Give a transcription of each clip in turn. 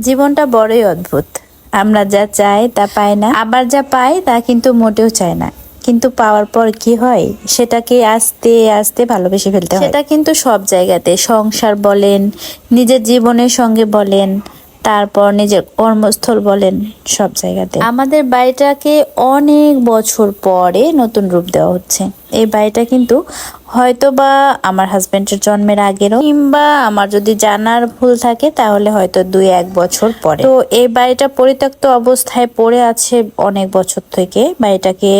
জীবনটা বড়ই অদ্ভুত। আমরা যা চাই তা পাই না আবার যা পাই তা কিন্তু মোটেও চাই না। কিন্তু পাওয়ার পর কি হয়? সেটাকে আস্তে আস্তে ভালোবেসে ফেলতে হয়। সেটা কিন্তু সব জায়গাতে। সংসার বলেন নিজের জীবনের সঙ্গে বলেন তারপর নিজের কর্মস্থল বলেন সব জায়গাতে। আমাদের বাড়িটাকে অনেক বছর পরে নতুন রূপ দেওয়া হচ্ছে। এই বাড়িটা কিন্তু হয়তো বা আমার হাজবেন্ডের জন্মের আগেরও, কিংবা আমার যদি জানার ভুল থাকে তাহলে হয়তো দুই এক বছর পরে। তো এই বাড়িটা পরিত্যক্ত অবস্থায় পড়ে আছে অনেক বছর থেকে। বাড়িটাকে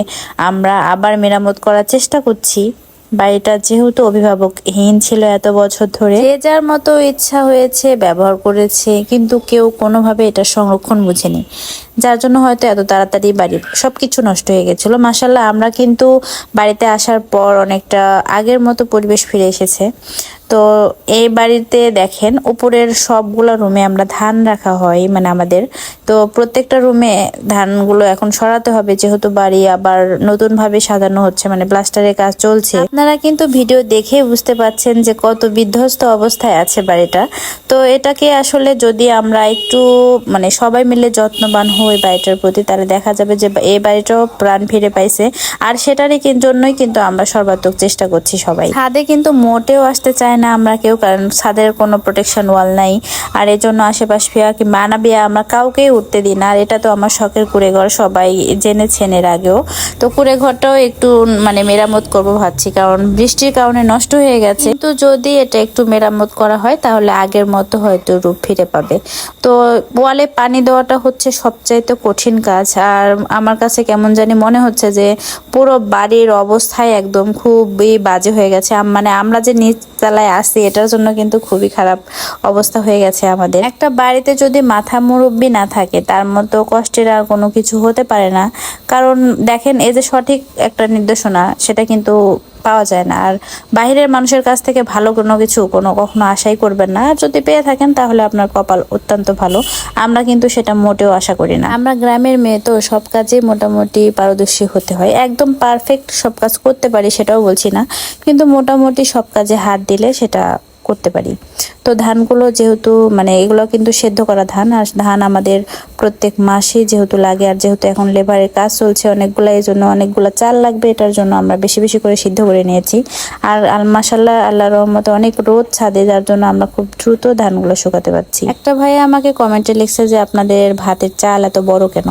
আমরা আবার মেরামত করার চেষ্টা করছি। বাড়িটা যেহেতু অভিভাবকহীন ছিল এত বছর ধরে। যে যার মতো ইচ্ছা হয়েছে, ব্যবহার করেছে, কিন্তু কেউ কোনোভাবে এটা সংরক্ষণ বুঝেনি। যার জন্য হয়তো এত তাড়াতাড়ি বাড়ির সবকিছু নষ্ট হয়ে গেছিল। মাসাল্লাহ আমরা কিন্তু বাড়িতে আসার পর অনেকটা আগের মতো পরিবেশ ফিরে এসেছে। তো এই বাড়িতে দেখেন, উপরের সবগুলো রুমে আমরা ধান রাখা হয় মানে আমাদের। তো প্রত্যেকটা রুমে ধানগুলো এখন সরাতে হবে, যেহেতু বাড়ি আবার নতুন ভাবে সাজানো হচ্ছে মানে প্লাস্টারের কাজ চলছে। আপনারা কিন্তু ভিডিও দেখে বুঝতে পাচ্ছেন যে কত বিধ্বস্ত অবস্থায় আছে বাড়িটা। তো এটাকে আসলে যদি আমরা একটু মানে সবাই মিলে যত্নবান হই বাড়িটার প্রতি, তাহলে দেখা যাবে যে এই বাড়িটাও প্রাণ ফিরে পাইছে। আর সেটারই জন্যই কিন্তু আমরা সর্বাত্মক চেষ্টা করছি সবাই। ছাদে কিন্তু মোটেও আসতে চায় না, আমরা কেউ কারণ ছাদের কোনো প্রোটেকশন ওয়াল নাই। আর এই জন্য আশেপাশ ফিয়া কিংবা আনাবিয়া আমরা কাউকেই উঠতে দিই না। আর এটা তো আমার শখের কুড়ে ঘর সবাই জেনেছেন এর আগেও। তো কুড়ে ঘরটাও একটু মানে মেরামত করব ভাবছি, কারণ বৃষ্টির কারণে নষ্ট হয়ে গেছে। কিন্তু যদি এটা একটু মেরামত করা হয়, তাহলে আগের মতো হয়তো রূপ ফিরে পাবে। তো ওয়ালে পানি দেওয়াটা হচ্ছে সবচাইতে কঠিন কাজ। আর আমার কাছে কেমন জানি মনে হচ্ছে যে, পুরো বাড়ির অবস্থায় একদম খুবই বাজে হয়ে গেছে। মানে আমরা যে নিচ তলায় আসি এটার জন্য কিন্তু খুবই খারাপ অবস্থা হয়ে গেছে আমাদের। একটা বাড়িতে যদি মাথা মুরব্বি না থাকে, তার মতো কষ্টের আর কোনো কিছু হতে পারে না। কারণ দেখেন, এই যে সঠিক একটা নির্দেশনা, সেটা কিন্তু পাওয়া যায় না। আর বাইরের মানুষের কাছ থেকে ভালো কোনো কিছু কোনো কখনো আশাই করবেন না। আর যদি পেয়ে থাকেন, তাহলে আপনার কপাল অত্যন্ত ভালো। আমরা কিন্তু সেটা মোটেও আশা করি না। আমরা গ্রামের মেয়ে, তো সব কাজে মোটামুটি পারদর্শী হতে হয়। একদম পারফেক্ট সব কাজ করতে পারি, সেটাও বলছি না। কিন্তু মোটামুটি সব কাজে হাত দিলে সেটা করতে পারি। তো ধানগুলো যেহেতু মানে এগুলো কিন্তু সেদ্ধ করা ধান, আর ধান আমাদের প্রত্যেক মাসে যেহেতু লাগে, আর যেহেতু এখন লেবারের কাজ চলছে অনেকগুলো এই জন্য অনেকগুলো চাল লাগবে, এটার জন্য আমরা বেশি বেশি করে সিদ্ধ করে নিয়েছি। আর আল মাসাল্লাহ আল্লাহ রহমতে অনেক রোদ ছাদে, যার জন্য আমরা খুব দ্রুত ধানগুলো শুকাতে পারছি। একটা ভাই আমাকে কমেন্টে লিখছে যে, আপনাদের ভাতের চাল এত বড় কেন?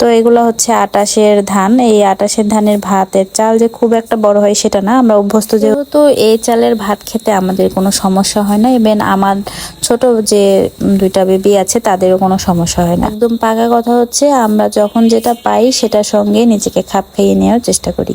তো এগুলো হচ্ছে আটাশের ধান। এই আটাশের ধানের ভাতের চাল যে খুব একটা বড় হয় সেটা না। আমরা অভ্যস্ত যেহেতু এই চালের ভাত খেতে আমাদের কোনো সমস্যা হয় না। ইভেন আমার ছোট যে দুইটা বেবি আছে, তাদেরও কোনো সমস্যা হয় না। একদম পাকা কথা হচ্ছে, আমরা যখন যেটা পাই সেটার সঙ্গে নিজেকে খাপ খাইয়ে নেওয়ার চেষ্টা করি।